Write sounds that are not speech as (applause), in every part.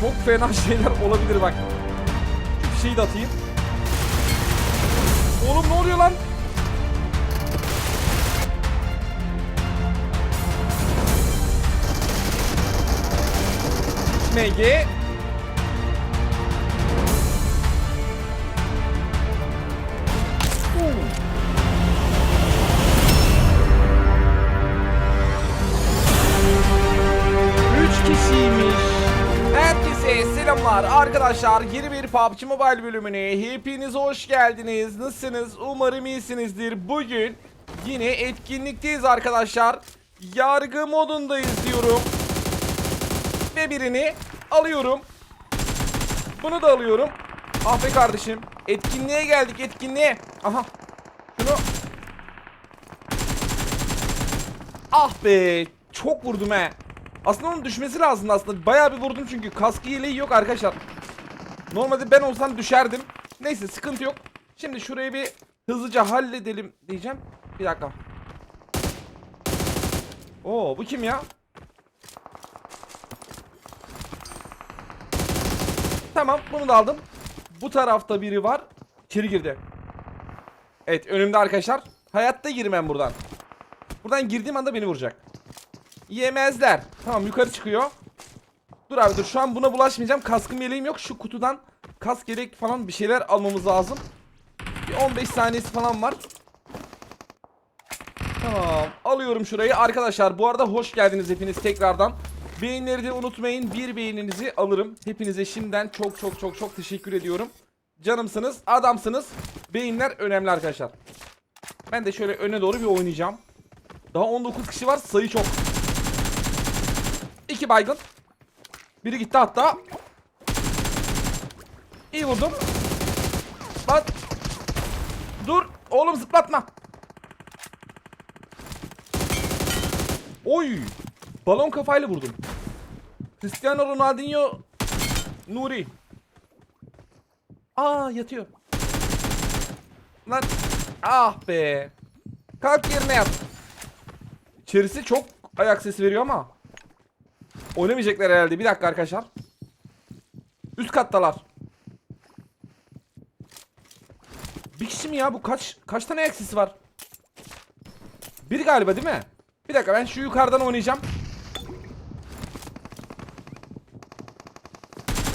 Çok fena şeyler olabilir bak. Şu şeyi de atayım. Oğlum ne oluyor lan? MG Selamlar arkadaşlar. Yeni bir PUBG Mobile bölümüne hepiniz hoş geldiniz. Nasılsınız? Umarım iyisinizdir. Bugün yine etkinlikteyiz arkadaşlar. Yargı modundayız diyorum. Ve birini alıyorum. Bunu da alıyorum. Ah be kardeşim. Etkinliğe geldik etkinliğe. Aha. Şunu. Ah be. Çok vurdum he. Aslında onun düşmesi lazım aslında. Bayağı bir vurdum çünkü kaskı yeleği yok arkadaşlar. Normalde ben olsam düşerdim. Neyse sıkıntı yok. Şimdi şurayı bir hızlıca halledelim diyeceğim. Bir dakika. Oo bu kim ya? Tamam bunu da aldım. Bu tarafta biri var. İçeri girdi. Evet önümde arkadaşlar. Hayatta girmem buradan. Buradan girdiğim anda beni vuracak. Yemezler. Tamam yukarı çıkıyor. Dur abi dur şu an buna bulaşmayacağım. Kaskım yeleğim yok. Şu kutudan kask yelek falan bir şeyler almamız lazım. Bir 15 saniyesi falan var. Tamam alıyorum şurayı. Arkadaşlar bu arada hoş geldiniz hepiniz tekrardan. Beğenileri de unutmayın. Bir beğeninizi alırım. Hepinize şimdiden çok çok çok çok teşekkür ediyorum. Canımsınız, adamsınız. Beğeniler önemli arkadaşlar. Ben de şöyle öne doğru bir oynayacağım. Daha 19 kişi var. Sayı çok. İki baygın. Biri gitti hatta. İyi vurdum. Bak. Dur. Oğlum zıplatma. Oy. Balon kafayla vurdum. Cristiano Ronaldinho Nuri. Aa yatıyor. Lan ah be. Kalk yerine yat. İçerisi çok ayak sesi veriyor ama. Oynamayacaklar herhalde. Bir dakika arkadaşlar. Üst kattalar. Bir kişi mi ya bu? Kaç kaç tane ayak sesi var? Bir galiba değil mi? Bir dakika ben şu yukarıdan oynayacağım.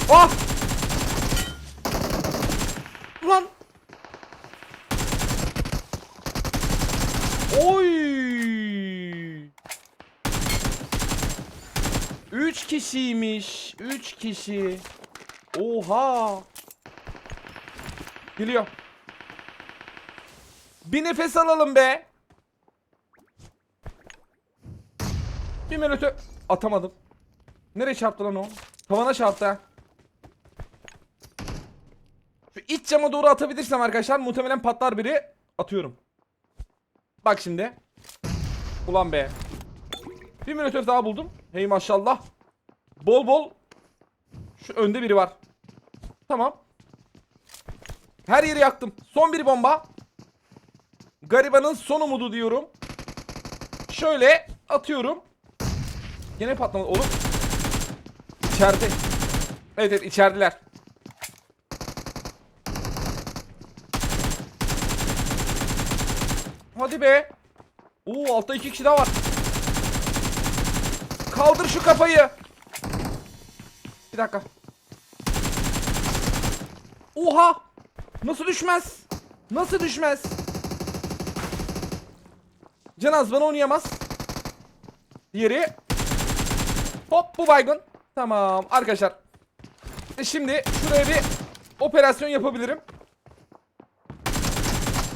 Oh! Ulan! Oy! Üç kişiymiş. Üç kişi. Oha! Geliyor. Bir nefes alalım be. Bir melotö atamadım. Nereye çarptı lan o? Tavana çarptı ha. Şu iç cama doğru atabilirsem arkadaşlar muhtemelen patlar biri. Atıyorum. Bak şimdi. Ulan be. Bir molotov daha buldum. Hey maşallah. Bol bol. Şu önde biri var. Tamam. Her yeri yaktım. Son bir bomba. Garibanın son umudu diyorum. Şöyle atıyorum. Yine patlamadı. Oğlum. İçeride. Evet evet içerideler. Hadi be. Oo altta iki kişi daha var. Kaldır şu kafayı. Dakika. Oha. Nasıl düşmez? Nasıl düşmez? Canaz bana oynayamaz. Diğeri. Hop bu baygın. Tamam arkadaşlar. E şimdi şuraya bir operasyon yapabilirim.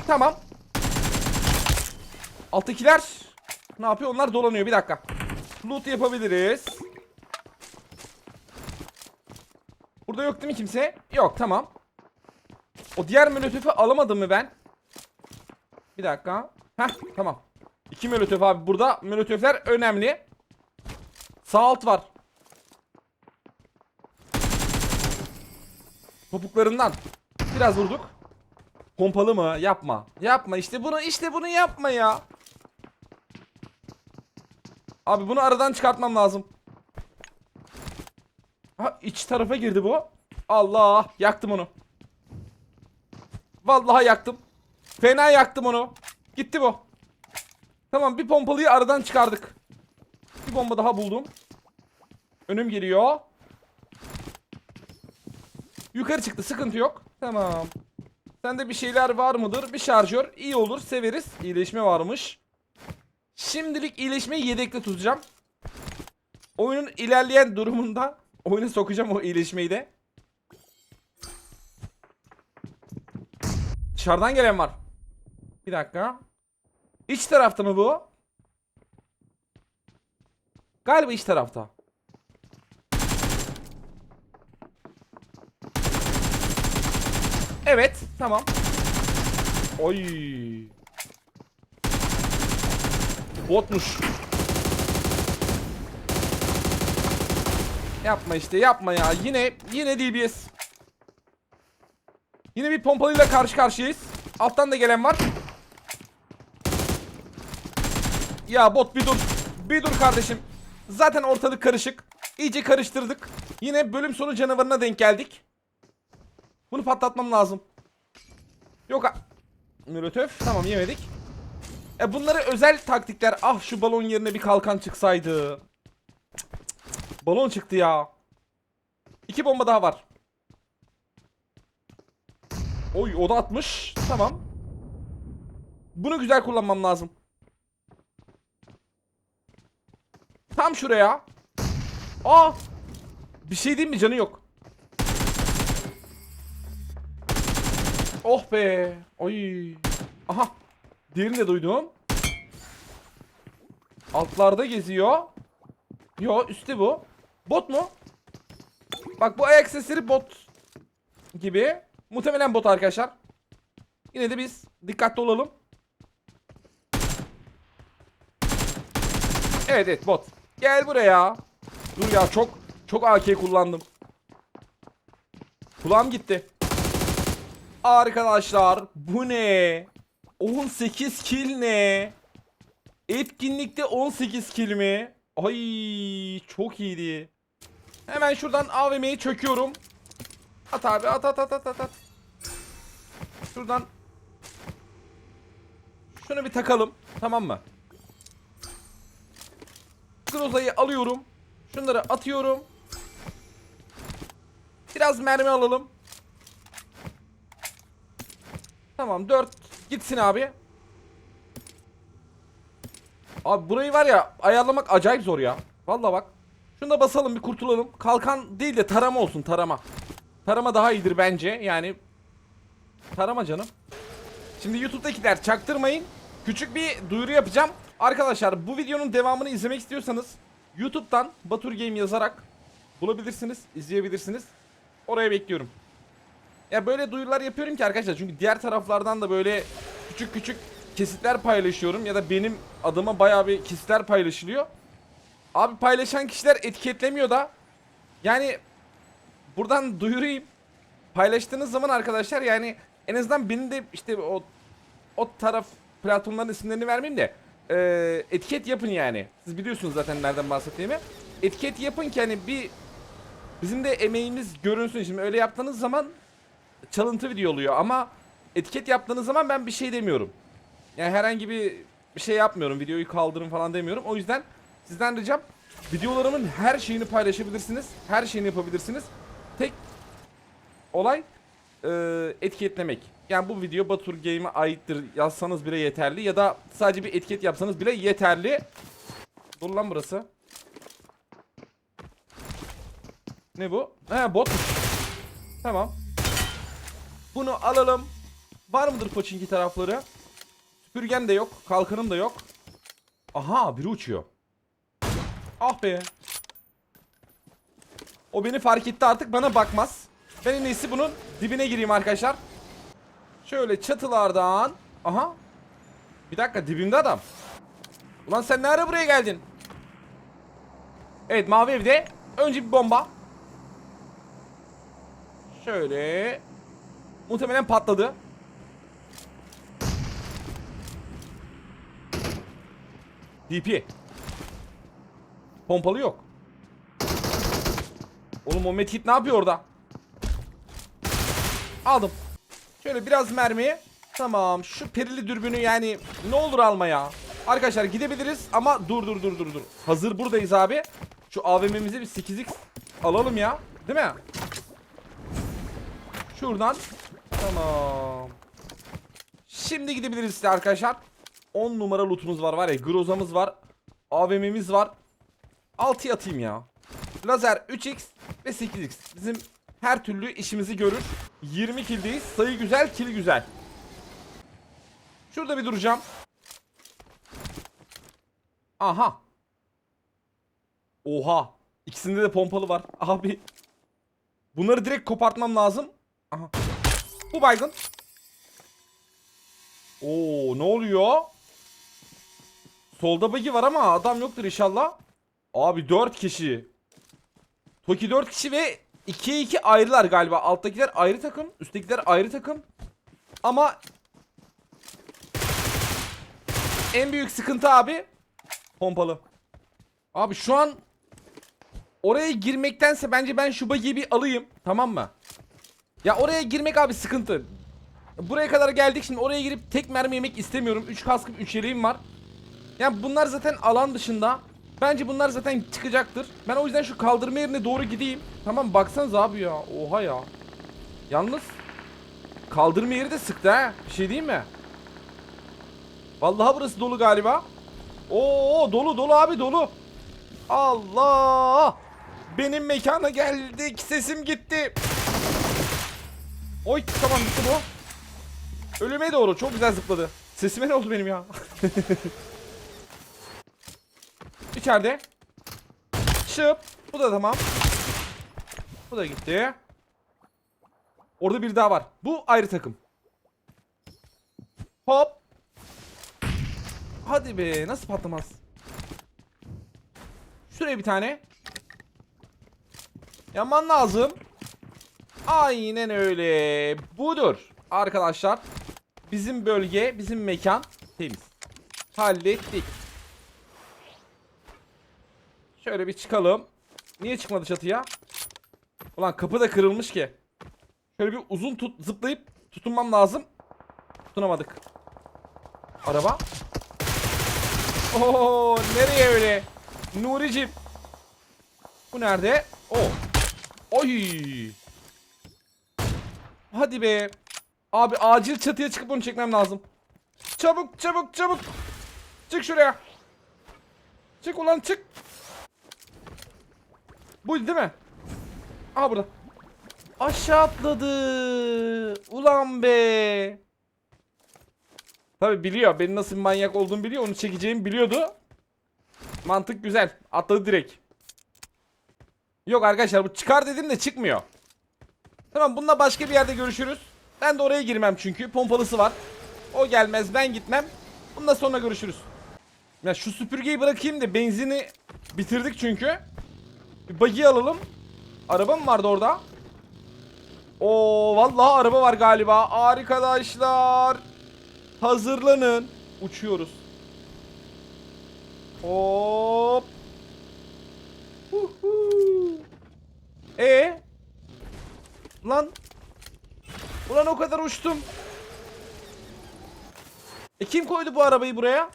Tamam. Alttakiler ne yapıyor? Onlar dolanıyor. Bir dakika. Loot yapabiliriz. Burada yok değil mi kimse? Yok tamam. O diğer molotofu alamadım mı ben? Bir dakika. Heh tamam. İki molotof abi burada. Molotoflar önemli. Sağ alt var. Topuklarından. Biraz vurduk. Pompalı mı? Yapma. Yapma. İşte bunu işte bunu yapma ya. Abi bunu aradan çıkartmam lazım. Ha iç tarafa girdi bu. Allah yaktım onu. Vallahi yaktım. Fena yaktım onu. Gitti bu. Tamam bir pompalıyı aradan çıkardık. Bir bomba daha buldum. Önüm geliyor. Yukarı çıktı sıkıntı yok. Tamam. Sende bir şeyler var mıdır? Bir şarjör. iyi olur severiz. İyileşme varmış. Şimdilik iyileşmeyi yedekte tutacağım. Oyunun ilerleyen durumunda oyuna sokacağım o iyileşmeyi de. Dışarıdan gelen var. Bir dakika. İç tarafta mı bu? Galiba iç tarafta. Evet, tamam. Oy. Botmuş. Yapma işte, yapma ya. Yine yine DBS. Yine bir pompalıyla karşı karşıyayız. Alttan da gelen var. Ya bot bir dur. Bir dur kardeşim. Zaten ortalık karışık. İyice karıştırdık. Yine bölüm sonu canavarına denk geldik. Bunu patlatmam lazım. Yok. Molotöf. Tamam yemedik. E bunları özel taktikler. Ah şu balon yerine bir kalkan çıksaydı. Balon çıktı ya. İki bomba daha var. Oy o da atmış. Tamam. Bunu güzel kullanmam lazım. Tam şuraya. Aa! Bir şey diyeyim mi canı yok. Oh be. Oy. Aha. Diğerini de duydum. Altlarda geziyor. Yo üstte bu. Bot mu? Bak bu ayak sesleri bot gibi. Muhtemelen bot arkadaşlar. Yine de biz dikkatli olalım. Evet evet bot. Gel buraya. Dur ya çok çok AK kullandım. Kulağım gitti. Arkadaşlar bu ne? 18 kill ne? Etkinlikte 18 kill mi? Ay çok iyiydi. Hemen şuradan AVM'yi çöküyorum. At abi at at at at at. Şuradan şunu bir takalım. Tamam mı? Groza'yı alıyorum. Şunları atıyorum. Biraz mermi alalım. Tamam 4 gitsin abi. Abi burayı var ya ayarlamak acayip zor ya. Vallahi bak. Şunu da basalım bir kurtulalım. Kalkan değil de tarama olsun tarama. Tarama daha iyidir bence. Yani tarama canım. Şimdi YouTube'dakiler çaktırmayın. Küçük bir duyuru yapacağım. Arkadaşlar bu videonun devamını izlemek istiyorsanız YouTube'dan Batur Game yazarak bulabilirsiniz, izleyebilirsiniz. Oraya bekliyorum. Ya böyle duyurular yapıyorum ki arkadaşlar çünkü diğer taraflardan da böyle küçük küçük kesitler paylaşıyorum ya da benim adıma bayağı bir kesitler paylaşılıyor. Abi paylaşan kişiler etiketlemiyor da yani buradan duyurayım. Paylaştığınız zaman arkadaşlar yani en azından benim de işte o o taraf platformların isimlerini vermeyeyim de e, etiket yapın yani. Siz biliyorsunuz zaten nereden bahsettiğimi. Etiket yapın ki hani bir bizim de emeğimiz görünsün. Şimdi öyle yaptığınız zaman çalıntı video oluyor ama etiket yaptığınız zaman ben bir şey demiyorum. Yani herhangi bir şey yapmıyorum. Videoyu kaldırın falan demiyorum. O yüzden sizden ricam videolarımın her şeyini paylaşabilirsiniz. Her şeyini yapabilirsiniz. Tek olay e, etiketlemek. Yani bu video Batur Game'e aittir yazsanız bile yeterli ya da sadece bir etiket yapsanız bile yeterli. Dur lan burası. Ne bu? He bot. Tamam. Bunu alalım. Var mıdır Pochinki tarafları? Süpürgem de yok. Kalkanım da yok. Aha biri uçuyor. Ah be. O beni fark etti artık bana bakmaz. Ben en iyisi bunun dibine gireyim arkadaşlar. Şöyle çatılardan. Aha. Bir dakika dibimde adam. Ulan sen ne ara buraya geldin? Evet mavi evde. Önce bir bomba. Şöyle. Muhtemelen patladı. DP. Pompalı yok. Oğlum o medkit ne yapıyor orada? Aldım. Şöyle biraz mermi. Tamam. Şu perili dürbünü yani ne olur alma ya. Arkadaşlar gidebiliriz ama dur dur dur dur dur. Hazır buradayız abi. Şu AVM'mizi bir 8x alalım ya. Değil mi? Şuradan. Tamam. Şimdi gidebiliriz işte arkadaşlar. 10 numara lootumuz var var ya. Grozamız var. AVM'miz var. 6'ya atayım ya. Lazer 3x ve 8x. Bizim her türlü işimizi görür. 20 kildeyiz. Sayı güzel, kill güzel. Şurada bir duracağım. Aha. Oha. İkisinde de pompalı var. (laughs) Abi. Bunları direkt kopartmam lazım. Aha. Bu baygın. Oo ne oluyor? Solda bagi var ama adam yoktur inşallah. Abi 4 kişi. Toki 4 kişi ve 2'ye 2 ayrılar galiba. Alttakiler ayrı takım, üsttekiler ayrı takım. Ama en büyük sıkıntı abi pompalı. Abi şu an oraya girmektense bence ben şu bagiyi bir alayım. Tamam mı? Ya oraya girmek abi sıkıntı. Buraya kadar geldik şimdi oraya girip tek mermi yemek istemiyorum. 3 kaskım 3 yeleğim var. Yani bunlar zaten alan dışında. Bence bunlar zaten çıkacaktır. Ben o yüzden şu kaldırma yerine doğru gideyim. Tamam baksanız abi ya. Oha ya. Yalnız kaldırma yeri de sıktı ha. Bir şey diyeyim mi? Vallahi burası dolu galiba. Oo dolu dolu abi dolu. Allah! Benim mekana geldik. Sesim gitti. Oy tamam gitti bu. Ölüme doğru çok güzel zıpladı. Sesime ne oldu benim ya? (laughs) İçeride. Şıp. Bu da tamam. Bu da gitti. Orada bir daha var. Bu ayrı takım. Hop. Hadi be nasıl patlamaz? Şuraya bir tane. Yaman lazım. Aynen öyle. Budur. Arkadaşlar. Bizim bölge, bizim mekan temiz. Hallettik. Şöyle bir çıkalım. Niye çıkmadı çatıya? Ulan kapı da kırılmış ki. Şöyle bir uzun tut zıplayıp tutunmam lazım. Tutunamadık. Araba. Oo nereye öyle? Nuricim. Bu nerede? O. Oy. Hadi be. Abi acil çatıya çıkıp onu çekmem lazım. Çabuk çabuk çabuk. Çık şuraya. Çık ulan çık. Buydu değil mi? Aha burada. Aşağı atladı. Ulan be. Tabi biliyor. Benim nasıl bir manyak olduğumu biliyor. Onu çekeceğimi biliyordu. Mantık güzel. Atladı direkt. Yok arkadaşlar bu çıkar dedim de çıkmıyor. Tamam bununla başka bir yerde görüşürüz. Ben de oraya girmem çünkü. Pompalısı var. O gelmez ben gitmem. Bununla sonra görüşürüz. Ya şu süpürgeyi bırakayım da benzini bitirdik çünkü. Bir buggy alalım. Araba mı vardı orada? Oo vallahi araba var galiba. Arkadaşlar. Hazırlanın. Uçuyoruz. Hop. Huhu. E Lan. Ulan o kadar uçtum. E kim koydu bu arabayı buraya?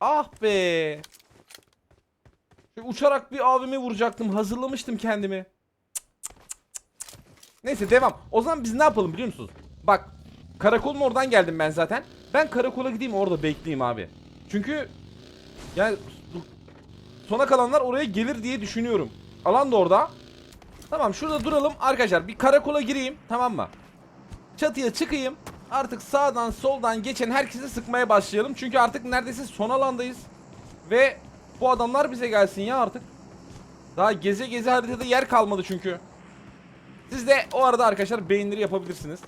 Ah be. Uçarak bir avimi vuracaktım. Hazırlamıştım kendimi. Neyse devam. O zaman biz ne yapalım biliyor musunuz? Bak karakolun oradan geldim ben zaten. Ben karakola gideyim orada bekleyeyim abi. Çünkü yani sona kalanlar oraya gelir diye düşünüyorum. Alan da orada. Tamam şurada duralım arkadaşlar. Bir karakola gireyim tamam mı? Çatıya çıkayım. Artık sağdan soldan geçen herkese sıkmaya başlayalım. Çünkü artık neredeyse son alandayız. Ve bu adamlar bize gelsin ya artık. Daha geze geze haritada yer kalmadı çünkü. Siz de o arada arkadaşlar beğenileri yapabilirsiniz.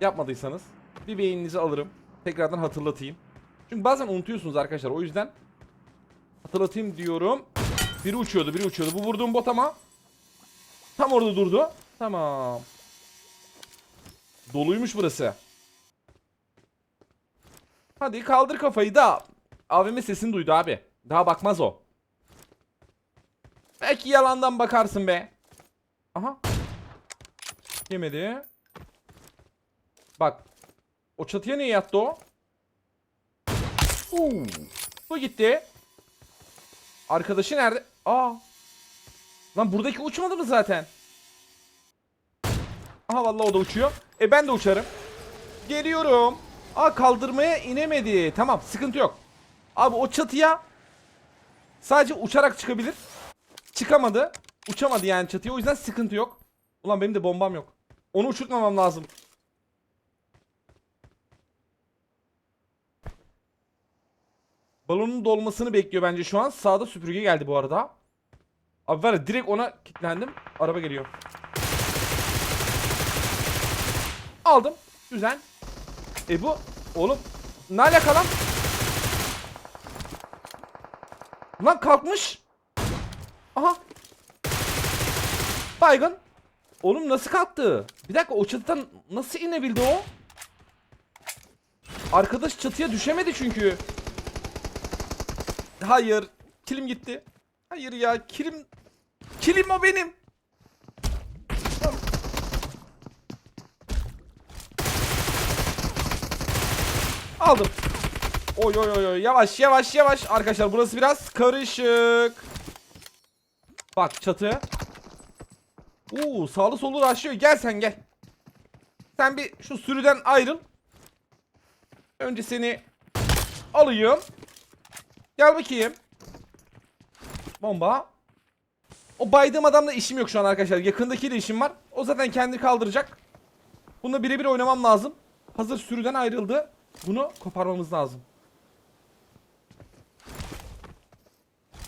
Yapmadıysanız bir beğeninizi alırım. Tekrardan hatırlatayım. Çünkü bazen unutuyorsunuz arkadaşlar. O yüzden hatırlatayım diyorum. Biri uçuyordu, biri uçuyordu. Bu vurduğum bot ama tam orada durdu. Tamam. Doluymuş burası. Hadi kaldır kafayı da. AVM sesini duydu abi. Daha bakmaz o. Belki yalandan bakarsın be. Aha. Yemedi. Bak. O çatıya niye yattı o? Uuu. Bu gitti. Arkadaşı nerede? Aa. Lan buradaki uçmadı mı zaten? Aha vallahi o da uçuyor. E ben de uçarım. Geliyorum. Aa kaldırmaya inemedi. Tamam sıkıntı yok. Abi o çatıya sadece uçarak çıkabilir. Çıkamadı. Uçamadı yani çatıya o yüzden sıkıntı yok. Ulan benim de bombam yok. Onu uçurtmamam lazım. Balonun dolmasını bekliyor bence şu an. Sağda süpürge geldi bu arada. Abi var ya direkt ona kilitlendim. Araba geliyor. Aldım. Güzel. E bu oğlum ne alaka lan? Lan kalkmış. Aha. Baygın. Oğlum nasıl kalktı? Bir dakika o çatıdan nasıl inebildi o? Arkadaş çatıya düşemedi çünkü. Hayır. Kilim gitti. Hayır ya kilim. Kilim o benim. Aldım. Oy oy oy yavaş yavaş yavaş arkadaşlar burası biraz karışık. Bak çatı. Oo sağlı solu aşıyor. Gel sen gel. Sen bir şu sürüden ayrıl. Önce seni alayım. Gel bakayım. Bomba. O baydığım adamla işim yok şu an arkadaşlar. Yakındakiyle işim var. O zaten kendi kaldıracak. Bununla birebir oynamam lazım. Hazır sürüden ayrıldı. Bunu koparmamız lazım.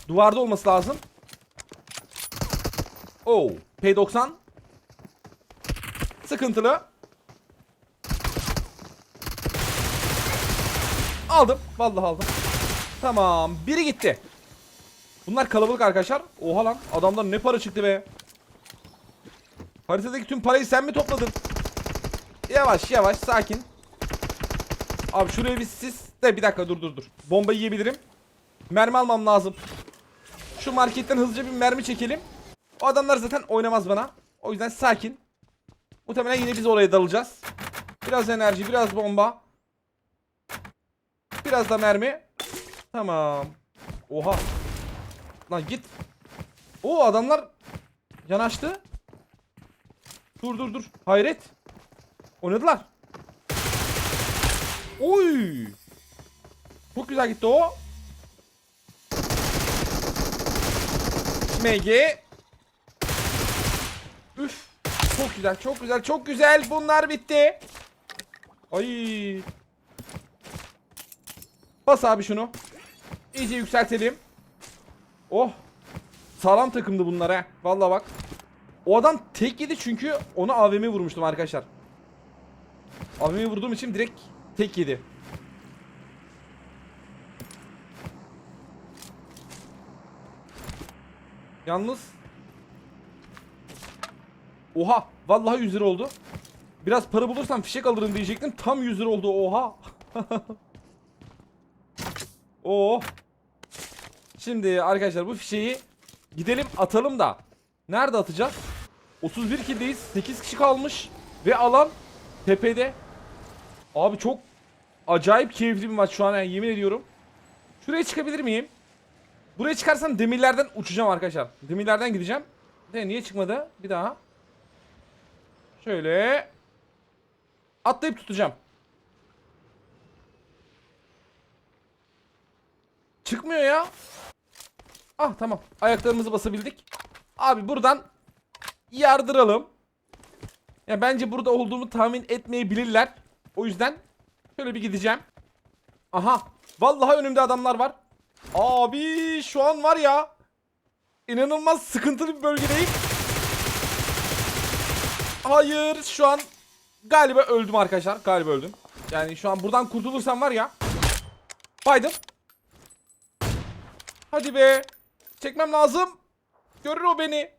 Duvarda olması lazım. Oo, P90. Sıkıntılı. Aldım. Vallahi aldım. Tamam. Biri gitti. Bunlar kalabalık arkadaşlar. Oha lan. Adamdan ne para çıktı be. Haritadaki tüm parayı sen mi topladın? Yavaş yavaş sakin. Abi şuraya bir sis de bir dakika dur dur dur. Bomba yiyebilirim. Mermi almam lazım. Şu marketten hızlıca bir mermi çekelim. O adamlar zaten oynamaz bana. O yüzden sakin. Muhtemelen yine biz oraya dalacağız. Biraz enerji, biraz bomba. Biraz da mermi. Tamam. Oha. Lan git. O adamlar yanaştı. Dur dur dur. Hayret. Oynadılar. Oy. Çok güzel gitti o. MG. Üf. Çok güzel, çok güzel, çok güzel. Bunlar bitti. Ay. Bas abi şunu. İyice yükseltelim. Oh. Sağlam takımdı bunlar ha. Vallahi bak. O adam tek yedi çünkü ona AVM vurmuştum arkadaşlar. AVM vurduğum için direkt tek yedi. Yalnız Oha vallahi 100 lira oldu. Biraz para bulursam fişek alırım diyecektim. Tam 100 lira oldu. Oha. (laughs) Oo. Şimdi arkadaşlar bu fişeği gidelim atalım da. Nerede atacağız? 31 kildeyiz. 8 kişi kalmış. Ve alan tepede. Abi çok acayip keyifli bir maç şu an yani yemin ediyorum. Şuraya çıkabilir miyim? Buraya çıkarsam demirlerden uçacağım arkadaşlar. Demirlerden gideceğim. De niye çıkmadı? Bir daha. Şöyle. Atlayıp tutacağım. Çıkmıyor ya. Ah tamam. Ayaklarımızı basabildik. Abi buradan yardıralım. Ya bence burada olduğumu tahmin etmeyebilirler. O yüzden şöyle bir gideceğim. Aha. Vallahi önümde adamlar var. Abi şu an var ya. inanılmaz sıkıntılı bir bölgedeyim. Hayır şu an galiba öldüm arkadaşlar. Galiba öldüm. Yani şu an buradan kurtulursam var ya. Baydım. Hadi be. Çekmem lazım. Görür o beni.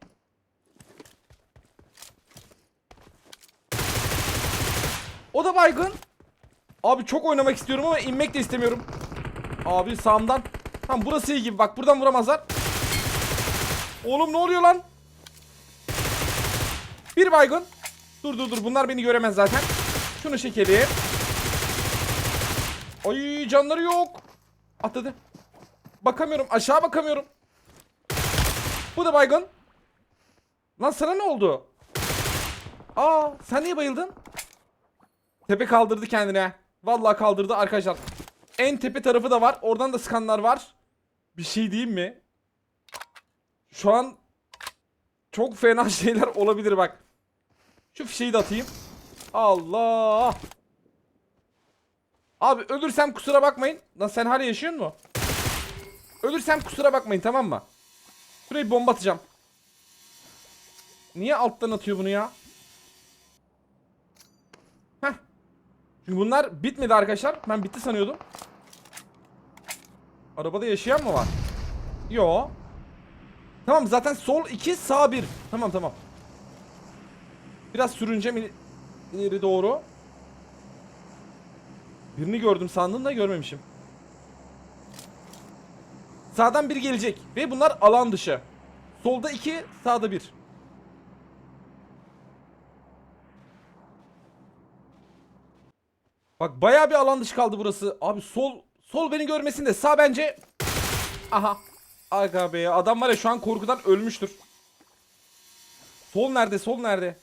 O da baygın. Abi çok oynamak istiyorum ama inmek de istemiyorum. Abi sağımdan. Tamam burası iyi gibi. Bak buradan vuramazlar. Oğlum ne oluyor lan? Bir baygın. Dur dur dur bunlar beni göremez zaten. Şunu çekelim. Ay canları yok. Atladı. Bakamıyorum aşağı bakamıyorum. Bu da baygın. Lan sana ne oldu? Aa sen niye bayıldın? Tepe kaldırdı kendine. Vallahi kaldırdı arkadaşlar. En tepe tarafı da var. Oradan da skanlar var. Bir şey diyeyim mi? Şu an çok fena (laughs) şeyler olabilir bak. Şu fişeyi de atayım. Allah. Abi ölürsem kusura bakmayın. Lan sen hala yaşıyor mu? Ölürsem kusura bakmayın tamam mı? Şuraya bomba atacağım. Niye alttan atıyor bunu ya? Heh. Çünkü bunlar bitmedi arkadaşlar. Ben bitti sanıyordum. Arabada yaşayan mı var? Yo. Tamam zaten sol 2 sağ 1. Tamam tamam. Biraz sürüneceğim il- ileri doğru. Birini gördüm sandım görmemişim. Sağdan biri gelecek ve bunlar alan dışı. Solda 2, sağda 1. Bak bayağı bir alan dışı kaldı burası. Abi sol sol beni görmesin de sağ bence Aha. Aga be adam var ya şu an korkudan ölmüştür. Sol nerede? Sol nerede?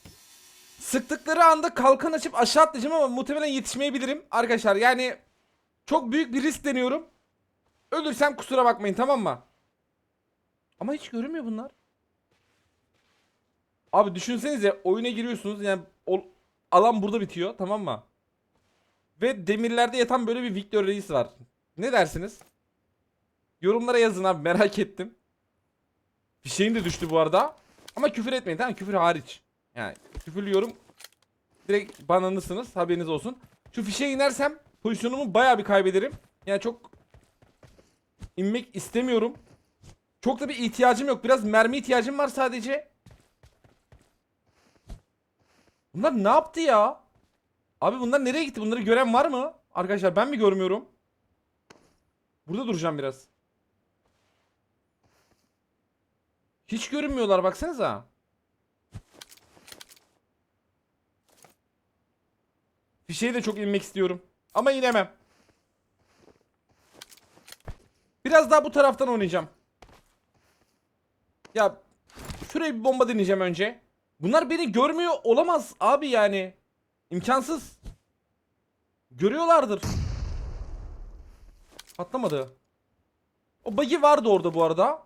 Sıktıkları anda kalkan açıp aşağı atlayacağım ama muhtemelen yetişmeyebilirim. Arkadaşlar yani çok büyük bir risk deniyorum. Ölürsem kusura bakmayın tamam mı? Ama hiç görünmüyor bunlar. Abi düşünsenize oyuna giriyorsunuz yani alan burada bitiyor tamam mı? Ve demirlerde yatan böyle bir Victor Reis var. Ne dersiniz? Yorumlara yazın abi merak ettim. Fişeğim de düştü bu arada. Ama küfür etmeyin tamam? Küfür hariç. Yani küfürlüyorum. Direkt bananlısınız haberiniz olsun. Şu fişeğe inersem pozisyonumu bayağı bir kaybederim. Yani çok inmek istemiyorum. Çok da bir ihtiyacım yok. Biraz mermi ihtiyacım var sadece. Bunlar ne yaptı ya? Abi bunlar nereye gitti? Bunları gören var mı? Arkadaşlar ben mi görmüyorum? Burada duracağım biraz. Hiç görünmüyorlar baksanıza. Fişeğe de çok inmek istiyorum. Ama inemem. Biraz daha bu taraftan oynayacağım. Ya şuraya bir bomba deneyeceğim önce. Bunlar beni görmüyor olamaz abi yani. İmkansız. Görüyorlardır. Patlamadı. O buggy vardı orada bu arada.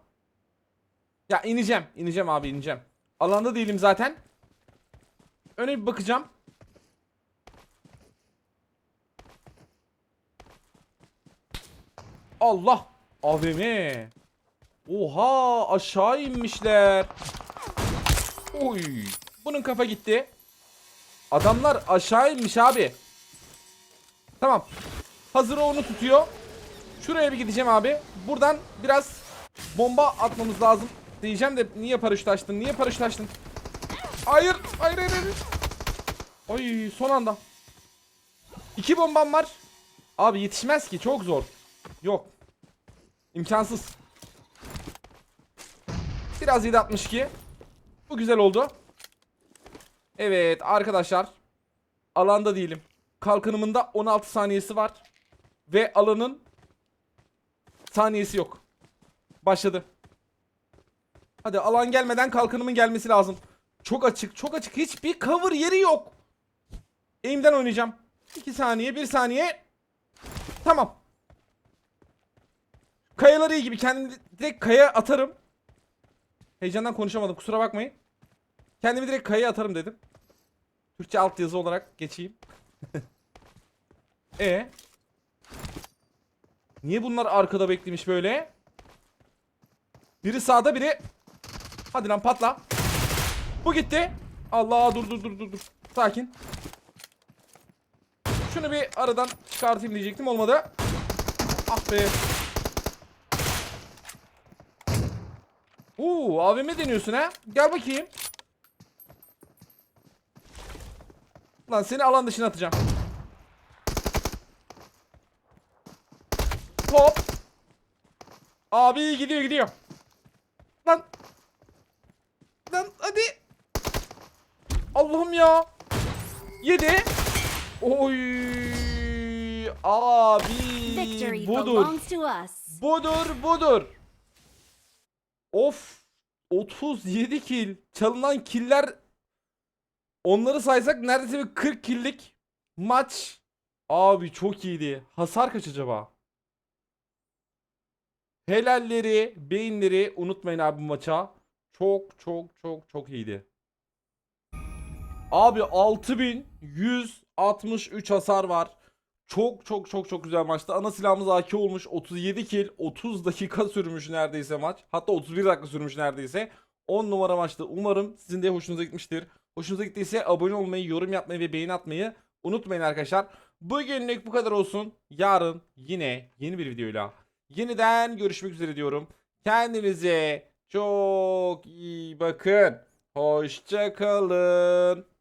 Ya ineceğim. ineceğim abi ineceğim. Alanda değilim zaten. Öne bir bakacağım. Allah. AVM. Oha aşağı inmişler. Oy. Bunun kafa gitti. Adamlar aşağı inmiş abi. Tamam. Hazır onu tutuyor. Şuraya bir gideceğim abi. Buradan biraz bomba atmamız lazım. Diyeceğim de niye paraşüt? Niye paraşüt açtın? Hayır. Hayır hayır hayır. Ay son anda. İki bombam var. Abi yetişmez ki çok zor. Yok. İmkansız. Biraz 762. Bu güzel oldu. Evet arkadaşlar. Alanda değilim. Kalkanımın da 16 saniyesi var. Ve alanın saniyesi yok. Başladı. Hadi alan gelmeden kalkanımın gelmesi lazım. Çok açık, çok açık. Hiçbir cover yeri yok. Eğimden oynayacağım. 2 saniye, 1 saniye. Tamam. Kayalar iyi gibi. Kendimi direkt kaya atarım. Heyecandan konuşamadım. Kusura bakmayın. Kendimi direkt kayaya atarım dedim. Türkçe altyazı olarak geçeyim. (laughs) e? Niye bunlar arkada beklemiş böyle? Biri sağda biri Hadi lan patla. Bu gitti. Allah dur dur dur dur dur. Sakin. Şunu bir aradan çıkartayım diyecektim olmadı. Ah be. Uuu AVM deniyorsun ha? Gel bakayım Lan seni alan dışına atacağım. Hop. Abi gidiyor gidiyor. Lan. Lan hadi. Allah'ım ya. Yedi. Oy. Abi. Budur. Budur budur. Of. 37 kill. Çalınan killer onları saysak neredeyse bir 40 killik maç. Abi çok iyiydi. Hasar kaç acaba? Helalleri, beyinleri unutmayın abi bu maça. Çok çok çok çok iyiydi. Abi 6163 hasar var. Çok çok çok çok güzel maçtı. Ana silahımız AK olmuş. 37 kill, 30 dakika sürmüş neredeyse maç. Hatta 31 dakika sürmüş neredeyse. 10 numara maçtı. Umarım sizin de hoşunuza gitmiştir. Hoşunuza gittiyse abone olmayı, yorum yapmayı ve beğeni atmayı unutmayın arkadaşlar. Bugünlük bu kadar olsun. Yarın yine yeni bir videoyla yeniden görüşmek üzere diyorum. Kendinize çok iyi bakın. Hoşça kalın.